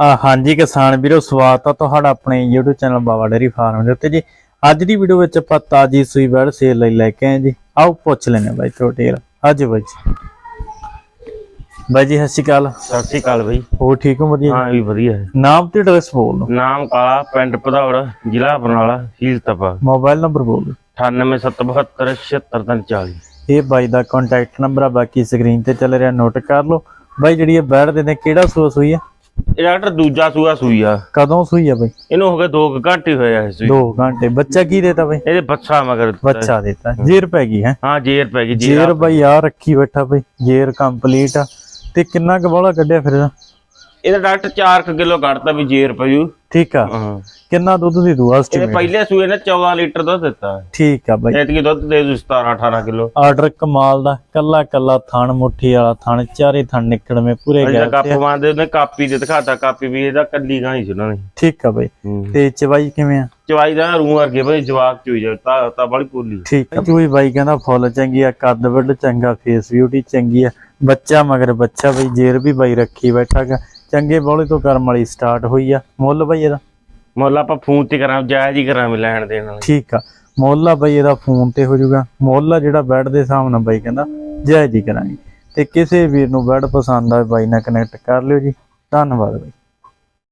ਹਾਂਜੀ ਕਿਸਾਨ ਵੀਰੋ ਸਵਾਗਤ ਆ ਤੁਹਾਡਾ ਆਪਣੇ YouTube channel Baba dairy farm ਦੇ ਉੱਤੇ ਜੀ। ਅੱਜ ਦੀ ਵੀਡੀਓ ਵਿੱਚ ਆਪਾਂ ਤਾਜੀ ਸੂਈ ਬੈੜ ਸੇਲ ਲਈ ਲੈ ਕੇ ਆਏ ਜੀ। ਆਓ ਪੁੱਛ ਲੈਣੇ ਬਾਈ ਟੋਟੇਲ ਅੱਜ ਬਾਈ ਜੀ। ਬਾਈ ਜੀ ਸਤਿ ਸ਼੍ਰੀ ਅਕਾਲ। ਸਤਿ ਸ਼੍ਰੀ ਅਕਾਲ ਬਈ। ਹੋਰ ਠੀਕ ਹੋ ਵਧੀਆ? ਹਾਂ ਵੀ ਵਧੀਆ। ਹੈ ਨਾਮ ਤੇ ਐਡਰੈਸ ਬੋਲ ਦਿਓ। ਨਾਮ ਕਾਲਾ ਪਿੰਡ ਪਧੌੜ ਜ਼ਿਲ੍ਹਾ ਬਰਨਾਲਾ ਹੀਲ ਤਪਾ ਮੋਬਾਈਲ ਨੰਬਰ ਬੋਲ ਦਿਓ। 9877776340 ਇਹ ਬਾਈ ਦਾ ਕੰਟੈਕਟ ਨੰਬਰ ਆ ਬਾਕੀ ਸਕਰੀਨ ਤੇ ਚੱਲ ਰਿਹਾ ਨੋਟ ਕਰ ਲਓ। ਬਾਈ ਜਿਹੜੀ ਇਹ ਬੈੜ ਦੇ ਨੇ ਕਿਹੜਾ ਸੂਆ ਸੂਈ ਆ? ਇਹ ਡਾਕਟਰ ਦੂਜਾ ਸੂਆ ਸੂਈ ਆ। ਕਦੋਂ ਸੂਈ ਆ ਬਾਈ? ਇਹਨੂੰ ਹੋ ਗਏ 2 ਘੰਟੇ ਹੋਏ ਆ ਸੂਈ। 2 ਘੰਟੇ। ਬੱਚਾ ਕੀ ਦੇਤਾ ਬਾਈ? ਇਹਦੇ ਬੱਚਾ ਮਗਰ ਬੱਚਾ ਦੇਤਾ। ਜੇਰ ਪੈ ਗਈ ਹੈ। ਹਾਂ ਜੇਰ ਪੈ ਗਈ ਜੇਰ ਬਾਈ ਆ ਰੱਖੀ ਬੈਠਾ ਬਈ। ਜੇਰ ਕੰਪਲੀਟ ਆ। ਤੇ ਕਿੰਨਾ ਕੁ ਬੋਲਾ ਕੱਢਿਆ ਫਿਰ ਇਹਦਾ? ਇਹਦਾ ਡਾਕਟਰ 4 ਕਿਲੋ ਕੱਢਤਾ ਵੀ ਜੇਰ ਪਈੂ ਠੀਕ ਆ। ਹਾਂ। ਕਿੰਨਾ ਦੁੱਧ ਦੀ ਦੂਆ estimate? ਪਹਿਲੇ ਸੂਏ ਨੇ 14 ਲੀਟਰ ਦੁੱਧ ਦਿੱਤਾ ਠੀਕ ਆ ਬਾਈ। ਐਤਕੀ ਦੁੱਧ ਦੇ ਦੂ 17 18 ਕਿਲੋ। ਆਰਡਰ ਕਮਾਲ ਦਾ ਕੱਲਾ ਕੱਲਾ ਥਣ ਮੁੱਠੀ ਵਾਲਾ ਥਣ ਚਾਰੇ ਥਣ ਨਿਕਲਵੇਂ ਪੂਰੇ ਅਜਾ ਗੈਪ ਕੱਪ। ਮੰਨਦੇ ਉਹਨੇ ਕਾਪੀ ਤੇ ਦਿਖਾਤਾ ਕਾਪੀ ਵੀ ਇਹਦਾ ਕੱਲੀ ਗਾਂ ਹੀ ਸੀ ਉਹਨਾਂ ਨੇ। ਠੀਕ ਆ ਬਾਈ। ਤੇ ਚਵਾਈ ਕਿਵੇਂ ਆ? ਚਵਾਈ ਦਾ ਰੂ ਵਰਗੇ ਬਈ ਜਵਾਕ ਚੋਈ ਜਾ ਤਾਂ ਤਾਂ ਬੜੀ ਪੋਲੀ ਠੀਕ ਆ ਚੋਈ ਬਾਈ ਕਹਿੰਦਾ ਫੁੱਲ ਚੰਗੀ ਆ ਕੱਦ ਵੱਡ ਚੰਗਾ ਫੇਸ ਬਿਊਟੀ ਚੰਗੀ ਆ। ਬੱਚਾ ਮਗਰ ਬੱਚਾ ਬਈ ਜੇਰ ਵੀ ਬਾਈ ਰੱਖੀ ਬੈਠਾ ਗਾ ਚੰਗੇ ਬੋਲੇ ਤੋਂ ਕਰਮ ਵਾਲੀ ਸਟਾਰਟ ਹੋਈ ਆ। ਮੁੱਲ ਬਾਈ ਇਹਦਾ। ਮੁੱਲ ਆਪਾਂ ਫੋਨ ਤੇ ਕਰਾਂ ਜਾਇਜ਼ ਹੀ ਕਰਾਂ ਲੈਣ ਦੇਣ ਵਾਲੇ। ਠੀਕ ਆ। ਮੁੱਲ ਆ ਬਈ ਇਹਦਾ ਫੋਨ ਤੇ ਹੋ ਜਾਊਗਾ। ਮੁੱਲ ਆ ਜਿਹੜਾ ਬੈੱਡ ਦੇ ਹਿਸਾਬ ਨਾਲ ਬਾਈ ਕਹਿੰਦਾ ਜਾਇਜ਼ ਹੀ ਕਰਾਂਗੇ। ਤੇ ਕਿਸੇ ਵੀਰ ਨੂੰ ਬੈੱਡ ਪਸੰਦ ਆਵੇ ਬਾਈ ਨਾਲ ਕਨੈਕਟ ਕਰ ਲਿਓ ਜੀ। ਧੰਨਵਾਦ ਬਾਈ।